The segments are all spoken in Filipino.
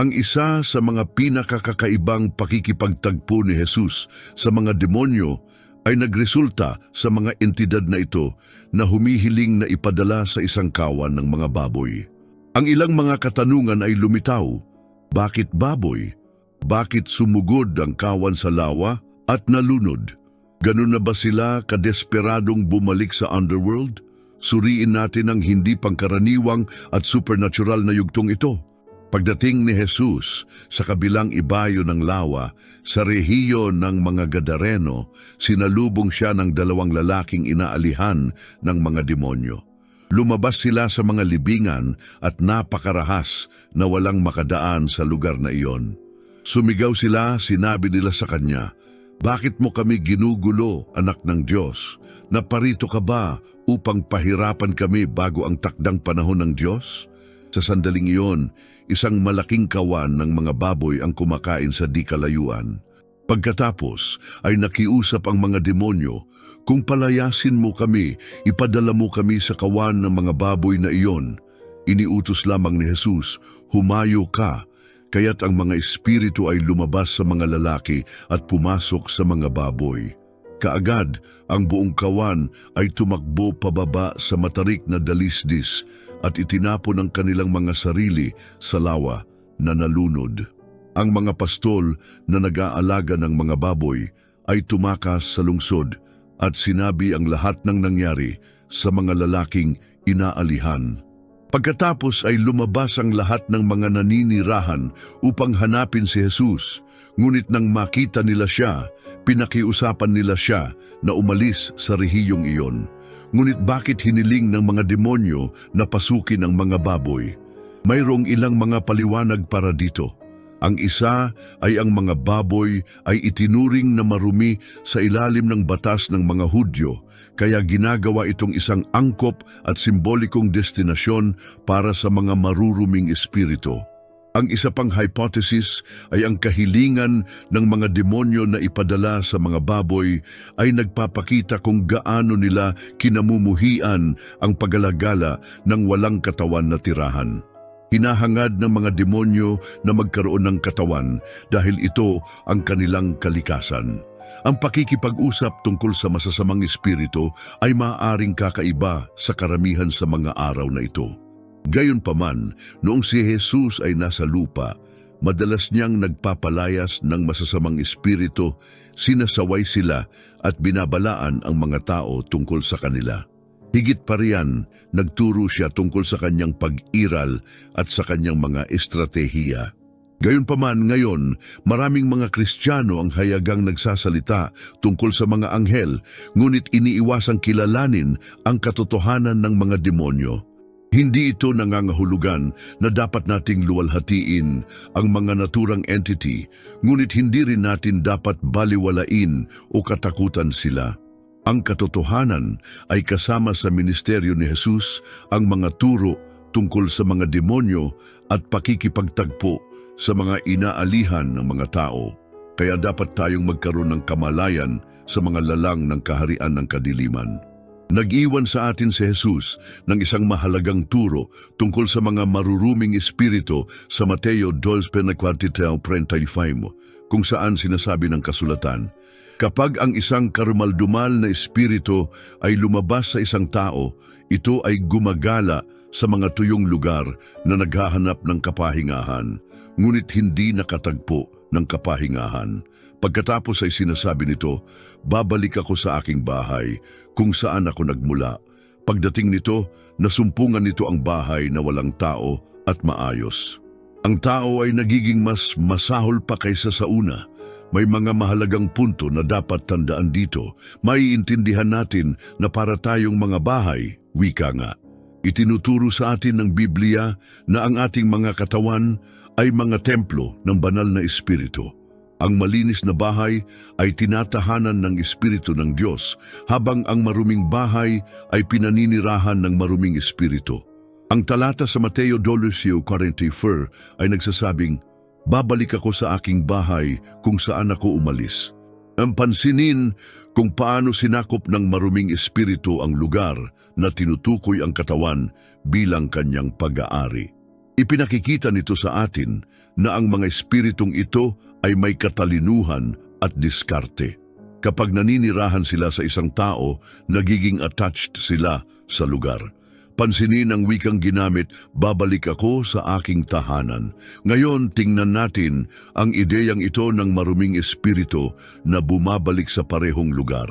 Ang isa sa mga pinakakakaibang pakikipagtagpo ni Jesus sa mga demonyo ay nagresulta sa mga entidad na ito na humihiling na ipadala sa isang kawan ng mga baboy. Ang ilang mga katanungan ay lumitaw. Bakit baboy? Bakit sumugod ang kawan sa lawa at nalunod? Ganun na ba sila kadesperadong bumalik sa underworld? Suriin natin ang hindi pangkaraniwang at supernatural na yugtong ito. Pagdating ni Jesus sa kabilang ibayo ng lawa, sa rehiyo ng mga Gadareno, sinalubong siya ng dalawang lalaking inaalihan ng mga demonyo. Lumabas sila sa mga libingan at napakarahas na walang makadaan sa lugar na iyon. Sumigaw sila, sinabi nila sa kanya, Bakit mo kami ginugulo, anak ng Diyos? Naparito ka ba upang pahirapan kami bago ang takdang panahon ng Diyos? Sa sandaling iyon, isang malaking kawan ng mga baboy ang kumakain sa di kalayuan. Pagkatapos ay nakiusap ang mga demonyo, kung palayasin mo kami, ipadala mo kami sa kawan ng mga baboy na iyon. Iniutos lamang ni Jesus, humayo ka, kaya't ang mga espiritu ay lumabas sa mga lalaki at pumasok sa mga baboy. Kaagad, ang buong kawan ay tumakbo pababa sa matarik na dalisdis at itinapon ang kanilang mga sarili sa lawa na nalunod. Ang mga pastol na nag-aalaga ng mga baboy ay tumakas sa lungsod at sinabi ang lahat ng nangyari sa mga lalaking inaalihan. Pagkatapos ay lumabas ang lahat ng mga naninirahan upang hanapin si Jesus. Ngunit nang makita nila siya, pinakiusapan nila siya na umalis sa rehiyong iyon. Ngunit bakit hiniling ng mga demonyo na pasukin ang mga baboy? Mayroong ilang mga paliwanag para dito. Ang isa ay ang mga baboy ay itinuring na marumi sa ilalim ng batas ng mga Hudyo, kaya ginagawa itong isang angkop at simbolikong destinasyon para sa mga maruruming espiritu. Ang isa pang hypothesis ay ang kahilingan ng mga demonyo na ipadala sa mga baboy ay nagpapakita kung gaano nila kinamumuhian ang pagalagala ng walang katawan na tirahan. Hinahangad ng mga demonyo na magkaroon ng katawan dahil ito ang kanilang kalikasan. Ang pakikipag-usap tungkol sa masasamang espiritu ay maaaring kakaiba sa karamihan sa mga araw na ito. Gayunpaman, noong si Jesus ay nasa lupa, madalas niyang nagpapalayas ng masasamang espiritu, sinasaway sila at binabalaan ang mga tao tungkol sa kanila. Higit pa riyan, nagturo siya tungkol sa kanyang pag-iral at sa kanyang mga estratehiya. Gayunpaman ngayon, maraming mga Kristiyano ang hayagang nagsasalita tungkol sa mga anghel, ngunit iniiwasang kilalanin ang katotohanan ng mga demonyo. Hindi ito nangangahulugan na dapat nating luwalhatiin ang mga naturang entity, ngunit hindi rin natin dapat baliwalain o katakutan sila. Ang katotohanan ay kasama sa ministeryo ni Jesus ang mga turo tungkol sa mga demonyo at pakikipagtagpo sa mga inaalihan ng mga tao. Kaya dapat tayong magkaroon ng kamalayan sa mga lalang ng kaharian ng kadiliman. Nag-iwan sa atin si Jesus ng isang mahalagang turo tungkol sa mga maruruming espiritu sa Mateo 12.45 kung saan sinasabi ng kasulatan, Kapag ang isang karumaldumal na espiritu ay lumabas sa isang tao, ito ay gumagala sa mga tuyong lugar na naghahanap ng kapahingahan, ngunit hindi nakatagpo ng kapahingahan. Pagkatapos ay sinasabi nito, babalik ako sa aking bahay kung saan ako nagmula. Pagdating nito, nasumpungan nito ang bahay na walang tao at maayos. Ang tao ay nagiging mas masahol pa kaysa sa una. May mga mahalagang punto na dapat tandaan dito. Maiintindihan natin na para tayong mga bahay, wika nga. Itinuturo sa atin ng Biblia na ang ating mga katawan ay mga templo ng banal na espiritu. Ang malinis na bahay ay tinatahanan ng espiritu ng Diyos, habang ang maruming bahay ay pinaninirahan ng maruming espiritu. Ang talata sa Mateo 12.44 ay nagsasabing, Babalik ako sa aking bahay kung saan ako umalis. Ang pansinin kung paano sinakop ng maruming espiritu ang lugar na tinutukoy ang katawan bilang kanyang pag-aari. Ipinakikita nito sa atin na ang mga espiritong ito ay may katalinuhan at diskarte. Kapag naninirahan sila sa isang tao, nagiging attached sila sa lugar. Pansinin ang wikang ginamit, babalik ako sa aking tahanan. Ngayon, tingnan natin ang ideyang ito ng maruming espiritu na bumabalik sa parehong lugar.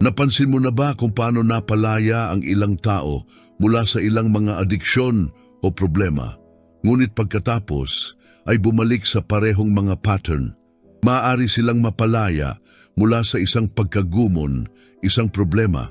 Napansin mo na ba kung paano napalaya ang ilang tao mula sa ilang mga adiksyon o problema? Ngunit pagkatapos ay bumalik sa parehong mga pattern. Maaari silang mapalaya mula sa isang pagkagumon, isang problema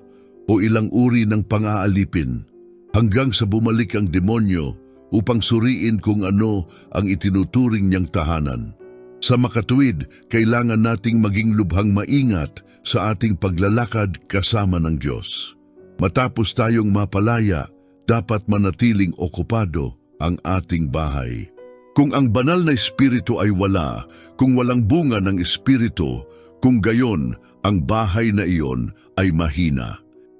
o ilang uri ng pang-aalipin hanggang sa bumalik ang demonyo upang suriin kung ano ang itinuturing niyang tahanan. Sa makatuwid, kailangan nating maging lubhang maingat sa ating paglalakad kasama ng Diyos. Matapos tayong mapalaya, dapat manatiling okupado ang ating bahay. Kung ang banal na espiritu ay wala, kung walang bunga ng espiritu, kung gayon, ang bahay na iyon ay mahina.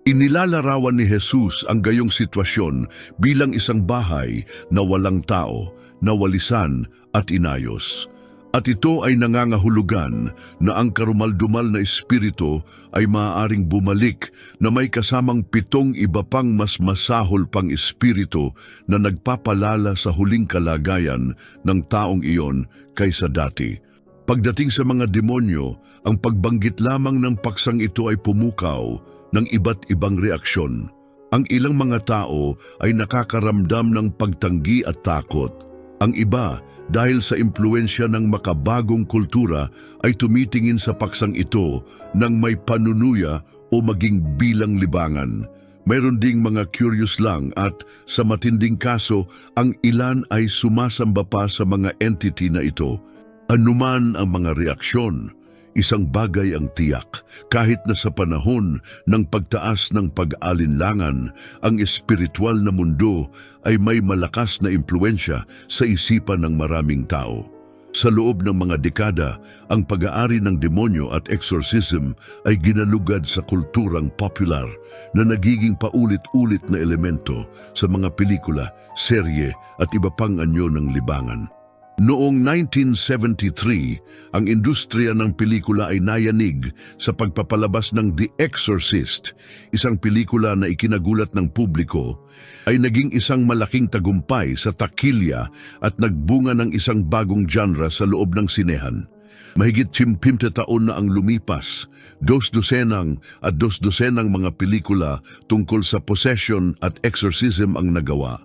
Inilalarawan ni Jesus ang gayong sitwasyon bilang isang bahay na walang tao, nawalisan at inayos. At ito ay nangangahulugan na ang karumaldumal na espiritu ay maaaring bumalik na may kasamang pitong iba pang mas masahol pang espiritu na nagpapalala sa huling kalagayan ng taong iyon kaysa dati. Pagdating sa mga demonyo, ang pagbanggit lamang ng paksang ito ay pumukaw ng iba't ibang reaksyon. Ang ilang mga tao ay nakakaramdam ng pagtanggi at takot. Ang iba, dahil sa impluensya ng makabagong kultura, ay tumitingin sa paksang ito ng may panunuya o maging bilang libangan. Mayroon ding mga curious lang at sa matinding kaso, ang ilan ay sumasamba pa sa mga entity na ito. Anuman ang mga reaksyon, isang bagay ang tiyak kahit na sa panahon ng pagtaas ng pag-alinlangan, ang espiritual na mundo ay may malakas na impluensya sa isipan ng maraming tao. Sa loob ng mga dekada, ang pag-aari ng demonyo at exorcism ay ginalugad sa kulturang popular na nagiging paulit-ulit na elemento sa mga pelikula, serye at iba pang anyo ng libangan. Noong 1973, ang industriya ng pelikula ay nayanig sa pagpapalabas ng The Exorcist, isang pelikula na ikinagulat ng publiko, ay naging isang malaking tagumpay sa takilya at nagbunga ng isang bagong genre sa loob ng sinehan. Mahigit simpimte taon na ang lumipas, dos-dosenang at dos-dosenang mga pelikula tungkol sa possession at exorcism ang nagawa.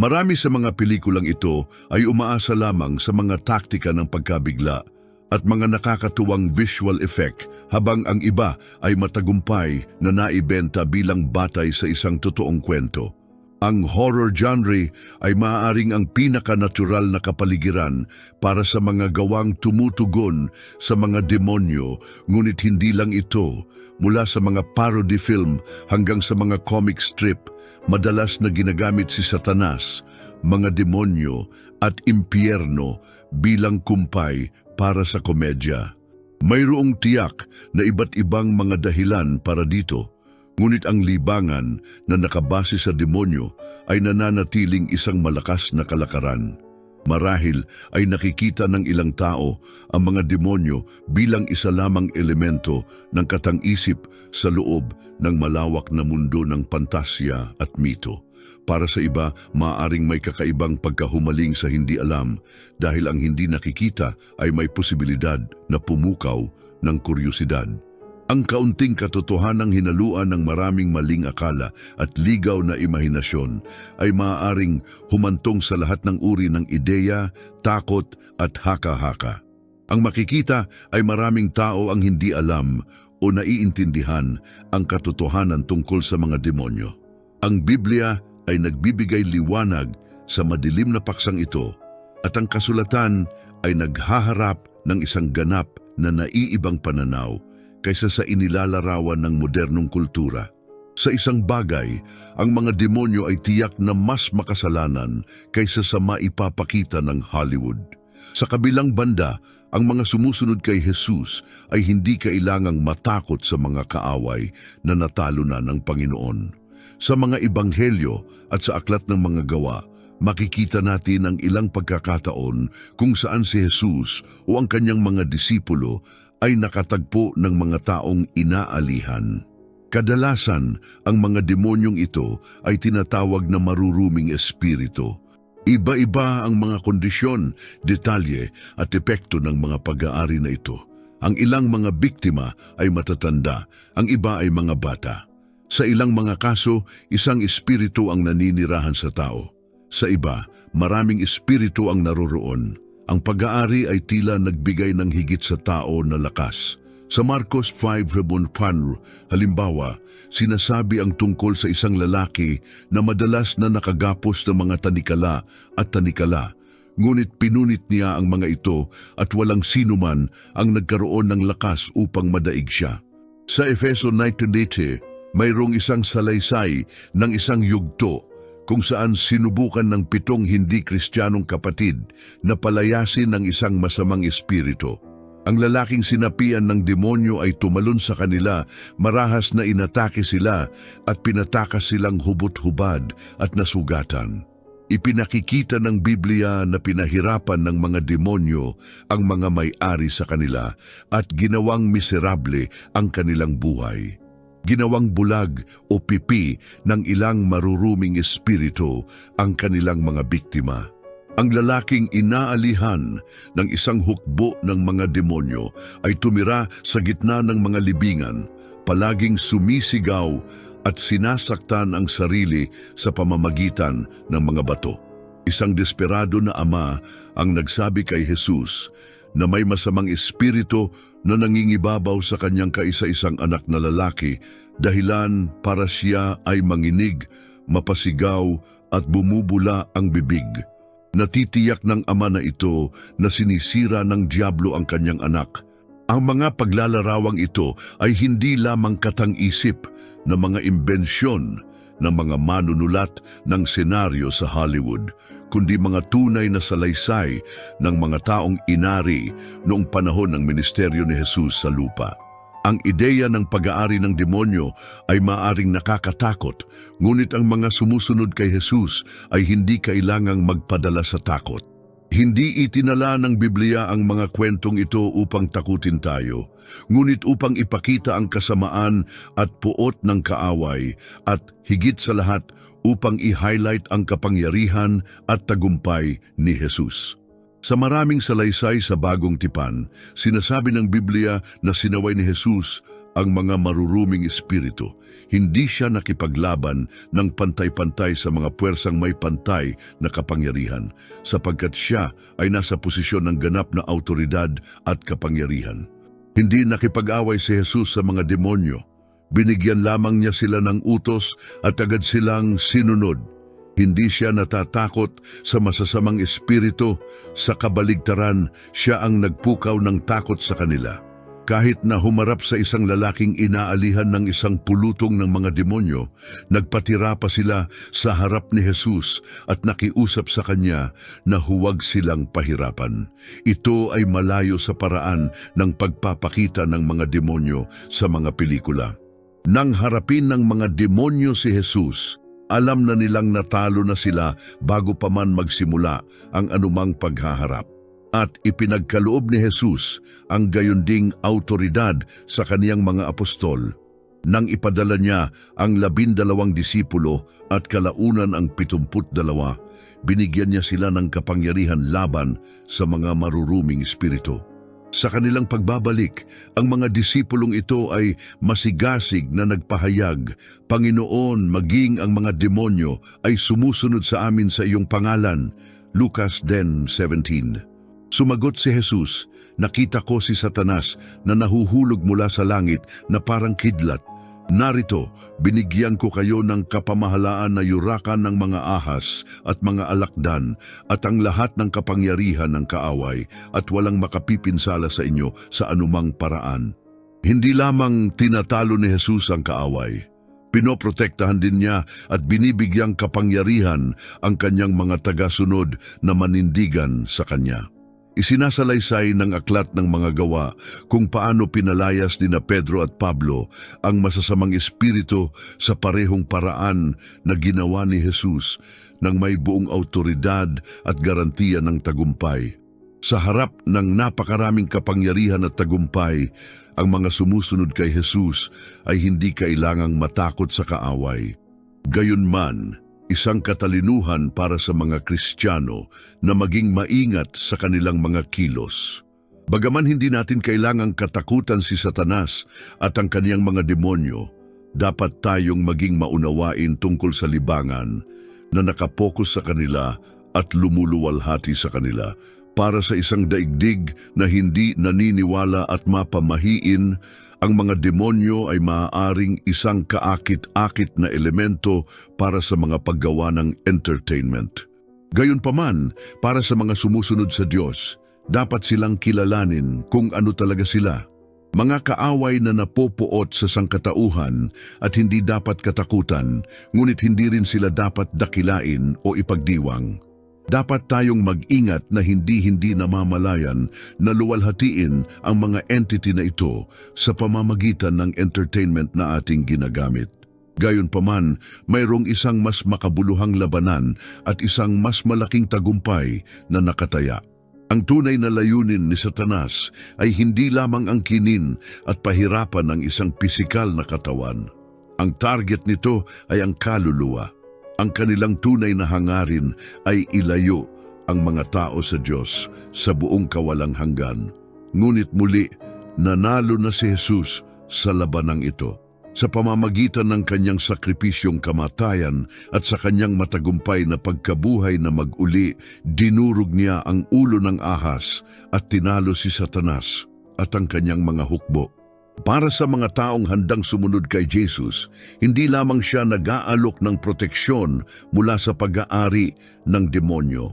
Marami sa mga pelikulang ito ay umaasa lamang sa mga taktika ng pagkabigla at mga nakakatuwang visual effect habang ang iba ay matagumpay na naibenta bilang batay sa isang totoong kwento. Ang horror genre ay maaaring ang pinaka-natural na kapaligiran para sa mga gawang tumutugon sa mga demonyo, ngunit hindi lang ito. Mula sa mga parody film hanggang sa mga comic strip, madalas na ginagamit si Satanas, mga demonyo at impyerno bilang kumpay para sa komedya. Mayroong tiyak na iba't ibang mga dahilan para dito. Ngunit ang libangan na nakabase sa demonyo ay nananatiling isang malakas na kalakaran. Marahil ay nakikita ng ilang tao ang mga demonyo bilang isa lamang elemento ng katang-isip sa loob ng malawak na mundo ng pantasya at mito. Para sa iba, maaring may kakaibang pagkahumaling sa hindi alam dahil ang hindi nakikita ay may posibilidad na pumukaw ng kuryosidad. Ang kaunting katotohanang hinaluan ng maraming maling akala at ligaw na imahinasyon ay maaaring humantong sa lahat ng uri ng ideya, takot at haka-haka. Ang makikita ay maraming tao ang hindi alam o naiintindihan ang katotohanan tungkol sa mga demonyo. Ang Biblia ay nagbibigay liwanag sa madilim na paksang ito at ang kasulatan ay naghaharap ng isang ganap na naiibang pananaw kaysa sa inilalarawan ng modernong kultura. Sa isang bagay, ang mga demonyo ay tiyak na mas makasalanan kaysa sa maipapakita ng Hollywood. Sa kabilang banda, ang mga sumusunod kay Jesus ay hindi kailangang matakot sa mga kaaway na natalo na ng Panginoon. Sa mga ebanghelyo at sa aklat ng mga gawa, makikita natin ang ilang pagkakataon kung saan si Jesus o ang kanyang mga disipulo ay nakatagpo ng mga taong inaalihan. Kadalasan, ang mga demonyong ito ay tinatawag na maruruming espiritu. Iba-iba ang mga kondisyon, detalye at epekto ng mga pag-aari na ito. Ang ilang mga biktima ay matatanda, ang iba ay mga bata. Sa ilang mga kaso, isang espiritu ang naninirahan sa tao. Sa iba, maraming espiritu ang naroroon. Ang pag-aari ay tila nagbigay ng higit sa tao na lakas. Sa Marcos 5.1, halimbawa, sinasabi ang tungkol sa isang lalaki na madalas na nakagapos ng mga tanikala at tanikala. Ngunit pinunit niya ang mga ito at walang sinuman ang nagkaroon ng lakas upang madaig siya. Sa Efeso 19.80, mayroong isang salaysay ng isang yugto kung saan sinubukan ng pitong hindi kristyanong kapatid na palayasin ng isang masamang espiritu. Ang lalaking sinapian ng demonyo ay tumalon sa kanila, marahas na inatake sila at pinatakas silang hubot-hubad at nasugatan. Ipinakikita ng Biblia na pinahirapan ng mga demonyo ang mga may-ari sa kanila at ginawang miserable ang kanilang buhay. Ginawang bulag o pipi ng ilang maruruming espiritu ang kanilang mga biktima. Ang lalaking inaalihan ng isang hukbo ng mga demonyo ay tumira sa gitna ng mga libingan, palaging sumisigaw at sinasaktan ang sarili sa pamamagitan ng mga bato. Isang desperado na ama ang nagsabi kay Jesus na may masamang espiritu na nangingibabaw sa kanyang kaisa-isang anak na lalaki dahilan para siya ay manginig, mapasigaw at bumubula ang bibig. Natitiyak ng ama na ito na sinisira ng Diablo ang kanyang anak. Ang mga paglalarawang ito ay hindi lamang katang-isip na mga imbensyon ng mga manunulat ng senaryo sa Hollywood, kundi mga tunay na salaysay ng mga taong inari noong panahon ng ministeryo ni Jesus sa lupa. Ang ideya ng pag-aari ng demonyo ay maaring nakakatakot, ngunit ang mga sumusunod kay Jesus ay hindi kailangang magpadala sa takot. Hindi itinala ng Biblia ang mga kwentong ito upang takutin tayo, ngunit upang ipakita ang kasamaan at puot ng kaaway at higit sa lahat upang i-highlight ang kapangyarihan at tagumpay ni Jesus. Sa maraming salaysay sa bagong tipan, sinasabi ng Biblia na sinaway ni Jesus ang mga maruruming espiritu. Hindi siya nakipaglaban ng pantay-pantay sa mga puwersang may pantay na kapangyarihan, sapagkat siya ay nasa posisyon ng ganap na autoridad at kapangyarihan. Hindi nakipag-away si Jesus sa mga demonyo. Binigyan lamang niya sila ng utos at agad silang sinunod. Hindi siya natatakot sa masasamang espiritu, sa kabaligtaran, siya ang nagpukaw ng takot sa kanila. Kahit na humarap sa isang lalaking inaalihan ng isang pulutong ng mga demonyo, nagpatira pa sila sa harap ni Jesus at nakiusap sa kanya na huwag silang pahirapan. Ito ay malayo sa paraan ng pagpapakita ng mga demonyo sa mga pelikula. Nang harapin ng mga demonyo si Jesus, alam na nilang natalo na sila bago pa man magsimula ang anumang paghaharap. At ipinagkaloob ni Jesus ang gayunding autoridad sa kaniyang mga apostol nang ipadala niya ang labindalawang disipulo at kalaunan ang pitumput dalawa, binigyan niya sila ng kapangyarihan laban sa mga maruruming espiritu. Sa kanilang pagbabalik, ang mga disipulong ito ay masigasig na nagpahayag, Panginoon, maging ang mga demonyo ay sumusunod sa amin sa iyong pangalan. Lucas 10.17 Sumagot si Jesus, nakita ko si Satanas na nahuhulog mula sa langit na parang kidlat. Narito, binigyan ko kayo ng kapamahalaan na yurakan ng mga ahas at mga alakdan at ang lahat ng kapangyarihan ng kaaway at walang makapipinsala sa inyo sa anumang paraan. Hindi lamang tinatalo ni Jesus ang kaaway, Pinoprotektahan din niya at binibigyang kapangyarihan ang kanyang mga tagasunod na manindigan sa kanya. Isinasalaysay ng aklat ng mga gawa kung paano pinalayas ni na Pedro at Pablo ang masasamang espiritu sa parehong paraan na ginawa ni Jesus nang may buong autoridad at garantiya ng tagumpay. Sa harap ng napakaraming kapangyarihan at tagumpay, ang mga sumusunod kay Jesus ay hindi kailangang matakot sa kaaway. Gayunman, isang katalinuhan para sa mga Kristiyano na maging maingat sa kanilang mga kilos. Bagaman hindi natin kailangang katakutan si Satanas at ang kaniyang mga demonyo, dapat tayong maging maunawain tungkol sa libangan na nakapokus sa kanila at lumuluwalhati sa kanila para sa isang daigdig na hindi naniniwala at mapamahiin, ang mga demonyo ay maaaring isang kaakit-akit na elemento para sa mga paggawa ng entertainment. Gayunpaman, para sa mga sumusunod sa Diyos, dapat silang kilalanin kung ano talaga sila. Mga kaaway na napopuot sa sangkatauhan at hindi dapat katakutan, ngunit hindi rin sila dapat dakilain o ipagdiwang. Dapat tayong mag-ingat na hindi-hindi namamalayan na luwalhatiin ang mga entity na ito sa pamamagitan ng entertainment na ating ginagamit. Gayunpaman, mayroong isang mas makabuluhang labanan at isang mas malaking tagumpay na nakataya. Ang tunay na layunin ni Satanas ay hindi lamang ang kinin at pahirapan ng isang pisikal na katawan. Ang target nito ay ang kaluluwa. Ang kanilang tunay na hangarin ay ilayo ang mga tao sa Diyos sa buong kawalang hanggan. Ngunit muli, nanalo na si Jesus sa labanang ito. Sa pamamagitan ng kanyang sakripisyong kamatayan at sa kanyang matagumpay na pagkabuhay na mag-uli, dinurog niya ang ulo ng ahas at tinalo si Satanas at ang kanyang mga hukbo. Para sa mga taong handang sumunod kay Jesus, hindi lamang siya nag-aalok ng proteksyon mula sa pag-aari ng demonyo.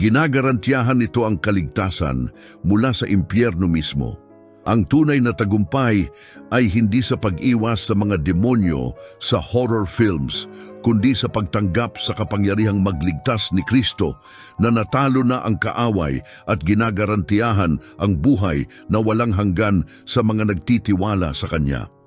Ginagarantiyahan nito ang kaligtasan mula sa impyerno mismo. Ang tunay na tagumpay ay hindi sa pag-iwas sa mga demonyo sa horror films, kundi sa pagtanggap sa kapangyarihang magligtas ni Kristo na natalo na ang kaaway at ginagarantiyahan ang buhay na walang hanggan sa mga nagtitiwala sa Kanya.